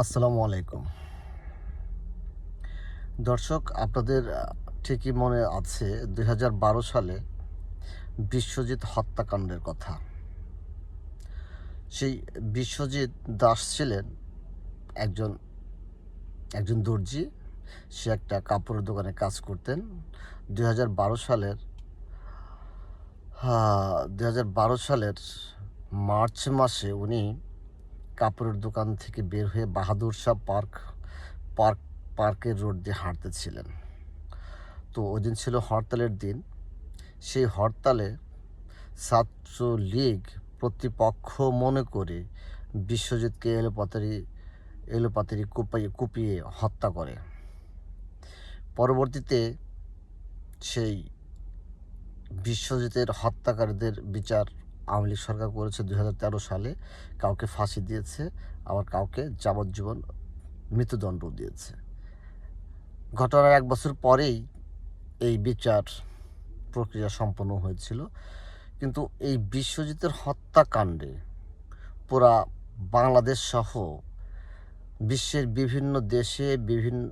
আসসালামু আলাইকুম। দর্শক, আপনাদের ঠিকই মনে আছে দু হাজার বারো সালে বিশ্বজিৎ হত্যাকাণ্ডের কথা। সেই বিশ্বজিৎ দাস ছিলেন একজন একজন দর্জি। সে একটা কাপড়ের দোকানে কাজ করতেন। দু হাজার বারো সালের দু হাজার বারো সালের মার্চ মাসে উনি কাপড়ের দোকান থেকে বের হয়ে বাহাদুর শাহ পার্ক পার্ক, পার্কের রোড দিয়ে হাঁটতেছিলেন। তো ওই দিন ছিল হরতালের দিন। সেই হরতালে ছাত্রলীগ প্রতিপক্ষ মনে করে বিশ্বজিৎকে এলোপাতারি এলোপাতারি কুপাই কুপিয়ে হত্যা করে। পরবর্তীতে সেই বিশ্বজিতের হত্যাকারীদের বিচার আওয়ামী লীগ সরকার করেছে দু হাজার তেরো সালে, কাউকে ফাঁসি দিয়েছে, আবার কাউকে যাবজ্জীবন মৃত্যুদণ্ড দিয়েছে। ঘটনার এক বছর পরেই এই বিচার প্রক্রিয়া সম্পন্ন হয়েছিল। কিন্তু এই বিশ্বজিতের হত্যাকাণ্ডে পুরা বাংলাদেশ সহ বিশ্বের বিভিন্ন দেশে বিভিন্ন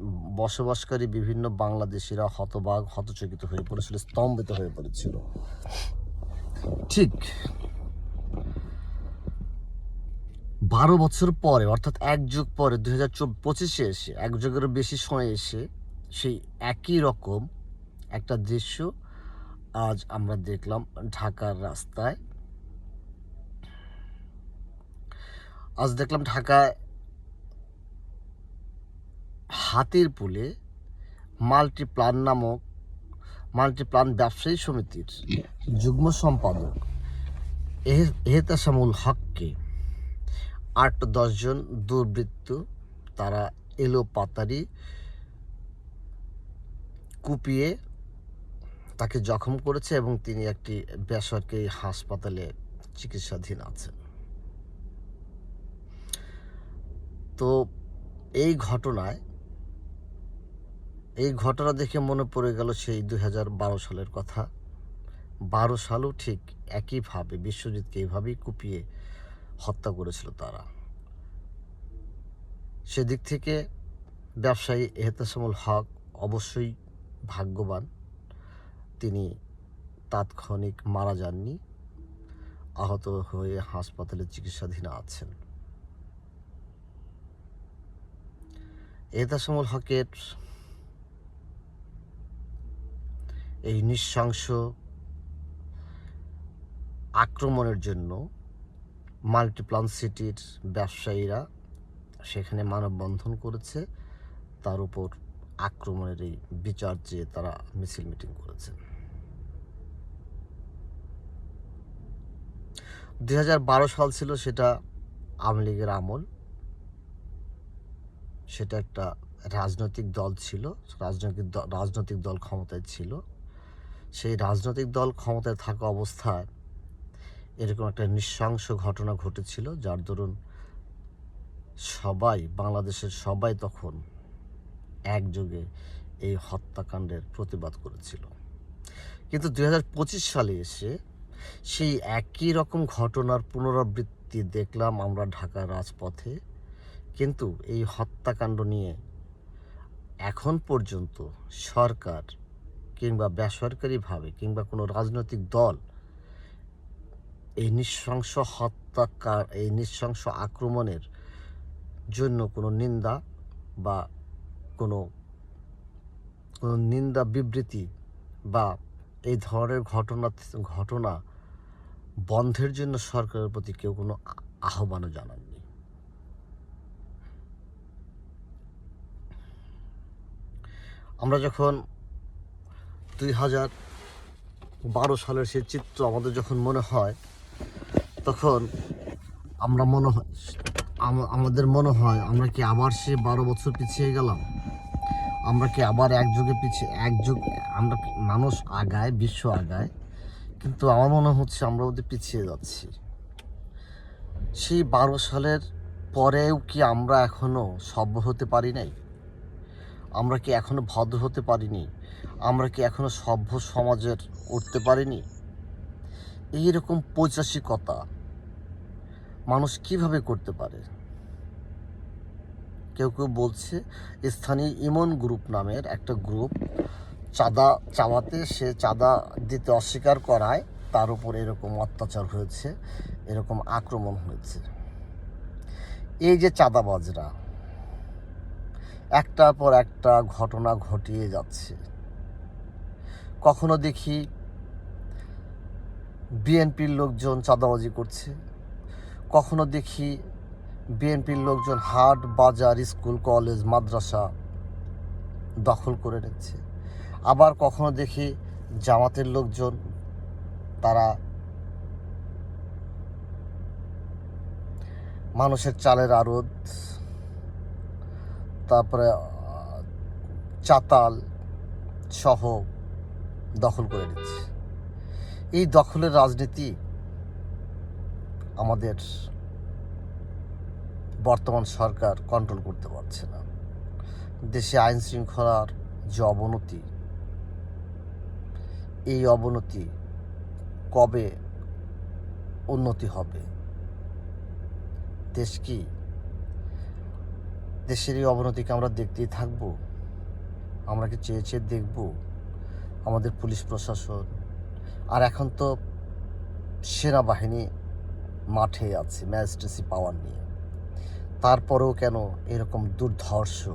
বসবাসকারী বিভিন্ন বাংলাদেশিরা হতবাক, হতচকিত হয়ে পড়েছিল, স্তম্ভিত হয়ে পড়েছিল। ঠিক বারো বছর পরে, অর্থাৎ এক যুগ পরে, দুই হাজার পঁচিশে এসে, এক যুগেরও বেশি সময় এসে, সেই একই রকম একটা দৃশ্য আজ আমরা দেখলাম ঢাকার রাস্তায়। আজ দেখলাম ঢাকায় হাতির পুলে মাল্টিপ্লান নামক, মাল্টিপ্লান ব্যবসায়ী সমিতির যুগ্ম সম্পাদক এহ- এহতেশামুল হককে আট দশজন দুর্বৃত্ত, তারা এলো পাতারি কুপিয়ে তাকে জখম করেছে এবং তিনি একটি বেসরকারি হাসপাতালে চিকিৎসাধীন আছেন। তো এই ঘটনায়, এই ঘটনা দেখে মনে পড়ে গেল সেই দুই হাজার বারো সালের কথা। বারো সালও ঠিক একইভাবে, বিশ্বজিৎকে এইভাবেই কুপিয়ে হত্যা করেছিল তারা। সেদিক থেকে ব্যবসায়ী এহতেশামুল হক অবশ্যই ভাগ্যবান। তিনি তাৎক্ষণিক মারা যাননি। আহত হয়ে হাসপাতালে চিকিৎসাধীন আছেন। এহতেশামুল হকের এই নৃশংস আক্রমণের জন্য মাল্টিপ্লান সিটির ব্যবসায়ীরা সেখানে মানববন্ধন করেছে। তার উপর আক্রমণের এই বিচার চেয়ে তারা মিছিল মিটিং করেছেন দু হাজার বারো সাল ছিল সেটা আওয়ামী লীগের আমল। সেটা একটা রাজনৈতিক দল ছিল, রাজনৈতিক রাজনৈতিক দল ক্ষমতায় ছিল। সেই রাজনৈতিক দল ক্ষমতায় থাকা অবস্থায় এরকম একটা নৃশংস ঘটনা ঘটেছিল, যার দরুন সবাই, বাংলাদেশের সবাই তখন একযোগে এই হত্যাকাণ্ডের প্রতিবাদ করেছিল। কিন্তু দু হাজার পঁচিশ সালে এসে সেই একই রকম ঘটনার পুনরাবৃত্তি দেখলাম আমরা ঢাকার রাজপথে। কিন্তু এই হত্যাকাণ্ড নিয়ে এখন পর্যন্ত সরকার কিংবা বেসরকারিভাবে কিংবা কোনো রাজনৈতিক দল এই নৃশংস হত্যাকার, এই নৃশংস আক্রমণের জন্য কোনো নিন্দা বা কোনো কোনো নিন্দা বিবৃতি বা এই ধরনের ঘটনা ঘটনা বন্ধের জন্য সরকারের প্রতি কেউ কোনো আহ্বানও জানাননি। আমরা যখন দুই হাজার বারো সালের সেই চিত্র আমাদের যখন মনে হয় তখন আমরা মনে হয় আমাদের মনে হয় আমরা কি আবার সে বারো বছর পিছিয়ে গেলাম? আমরা কি আবার এক যুগে পিছিয়ে, এক যুগ, আমরা মানুষ আগায়, বিশ্ব আগায়? কিন্তু আমার মনে হচ্ছে আমরা ওদের পিছিয়ে যাচ্ছি। সেই বারো সালের পরেও কি আমরা এখনও সভ্য হতে পারি নাই? আমরা কি এখনও ভদ্র হতে পারিনি? আমরা কি এখনও সভ্য সমাজের উঠতে পারিনি? এইরকম পৈচাসিকতা মানুষ কীভাবে করতে পারে? কেউ কেউ বলছে, স্থানীয় ইমন গ্রুপ নামের একটা গ্রুপ চাঁদা চাওয়াতে সে চাঁদা দিতে অস্বীকার করায়, তার উপর এরকম অত্যাচার হয়েছে, এরকম আক্রমণ হয়েছে। এই যে চাঁদাবাজরা, একটার পর একটা ঘটনা ঘটিয়ে যাচ্ছে। কখনো দেখি বিএনপির লোকজন চাঁদাবাজি করছে কখনো দেখি বিএনপির লোকজন হাট, বাজার, স্কুল, কলেজ, মাদ্রাসা দখল করে নিচ্ছে। আবার কখনো দেখি জামাতের লোকজন তারা মানুষের চালের আড়ত, তারপরে চাতাল সহ দখল করে নিচ্ছে। এই দখলের রাজনীতি আমাদের বর্তমান সরকার কন্ট্রোল করতে পারছে না। দেশে আইন শৃঙ্খলার যে অবনতি, এই অবনতি কবে উন্নতি হবে? দেশ কি দেশের এই অবনতিকে আমরা দেখতেই থাকব? আমরা কি চেয়ে চেয়ে দেখব আমাদের পুলিশ প্রশাসন? আর এখন তো সেনাবাহিনী মাঠে আছে, ম্যাজিস্ট্রেসি পাওয়ার নিয়ে। তারপরেও কেন এরকম দুর্ধর্ষ,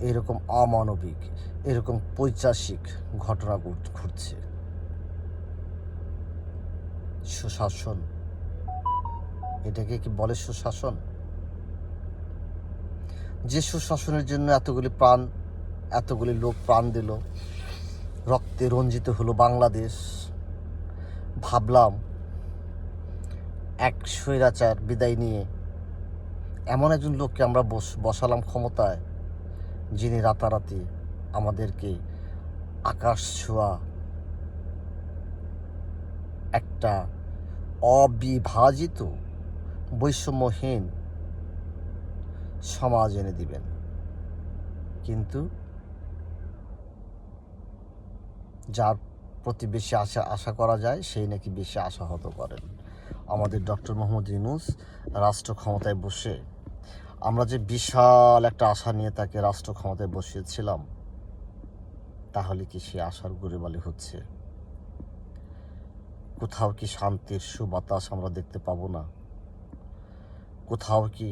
এরকম অমানবিক, এরকম পৈচাসিক ঘটনা ঘটছে? সুশাসন, এটাকে কি বলে সুশাসন? যে সুশাসনের জন্য এতগুলি প্রাণ, এতগুলি লোক প্রাণ দিল, রক্তে রঞ্জিত হলো বাংলাদেশ, ভাবলাম এক স্বৈরাচার বিদায় নিয়ে এমন একজন লোককে আমরা বস, বসালাম ক্ষমতায়, যিনি রাতারাতি আমাদেরকে আকাশ ছোঁয়া একটা অবিভাজিত বৈষম্যহীন সমাজ এনে দিবেন। কিন্তু যার প্রতি বেশি আশা আশা করা যায়, সেই নাকি বেশি আশাহত করেন। আমাদের ডক্টর মোহাম্মদ ইউনুস রাষ্ট্র ক্ষমতায় বসে। আমরা যে বিশাল একটা আশা নিয়ে তাকে রাষ্ট্র ক্ষমতায় বসিয়েছিলাম, তাহলে কি সে আশার গুড়েবালি হচ্ছে? কোথাও কি শান্তির সুবাতাস আমরা দেখতে পাবো না? কোথাও কি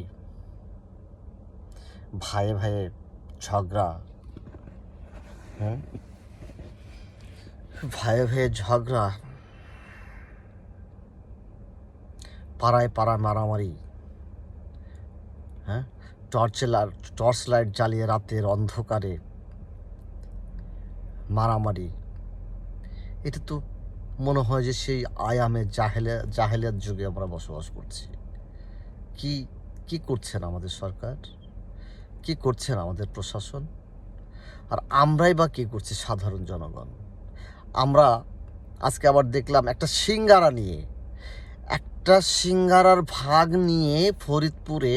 ভাইয়ে ভাইয়ে ঝগড়া হ্যাঁ? ভাইয়ে ভাইয়ে ঝগড়া পাড়ায় পাড়ায় মারামারি। হ্যাঁ? টর্চে টর্চ লাইট জ্বালিয়ে রাতের অন্ধকারে মারামারি। এটা তো মনে হয় যে সেই আয়ামের জাহেলে জাহেলিয়াত যুগে আমরা বসবাস করছি। কি কি করছেন আমাদের সরকার? কি করছেন আমাদের প্রশাসন? আর আমরাই বা কি করছি সাধারণ জনগণ? আমরা আজকে আবার দেখলাম একটা সিঙ্গারা নিয়ে একটা সিঙ্গারার ভাগ নিয়ে ফরিদপুরে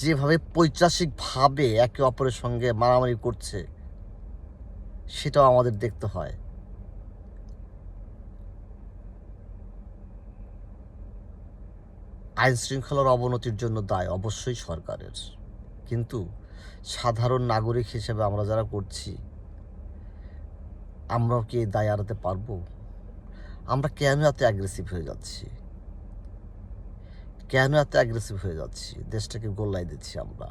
যেভাবে পৈচাসিকভাবে একে অপরের সঙ্গে মারামারি করছে, সেটাও আমাদের দেখতে হয়। আইন শৃঙ্খলার অবনতির জন্য দায় অবশ্যই সরকারের। কিন্তু সাধারণ নাগরিক হিসেবে আমরা যারা করছি, আমরাও কি এই দায় এড়াতে পারব? আমরা কেন এত অ্যাগ্রেসিভ হয়ে যাচ্ছি? কেন এত অ্যাগ্রেসিভ হয়ে যাচ্ছি? দেশটাকে গোল্লাই দিচ্ছি আমরা।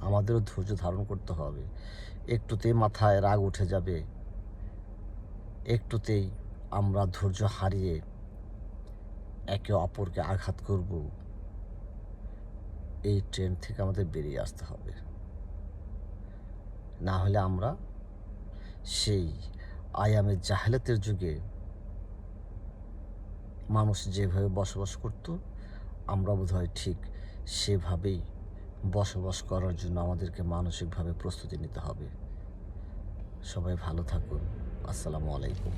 আমাদেরও ধৈর্য ধারণ করতে হবে। একটুতেই মাথায় রাগ উঠে যাবে। একটুতেই আমরা ধৈর্য হারিয়ে একে অপরকে আঘাত করব। এই ট্রেন থেকে আমাদের বেরিয়ে আসতে হবে। না হলে আমরা সেই আয়ামের জাহেলাতের যুগে মানুষ যেভাবে বসবাস করত আমরা বোধহয় ঠিক সেভাবেই বসবাস করার জন্য আমাদেরকে মানসিকভাবে প্রস্তুতি নিতে হবে। সবাই ভালো থাকুন। আসসালামু আলাইকুম।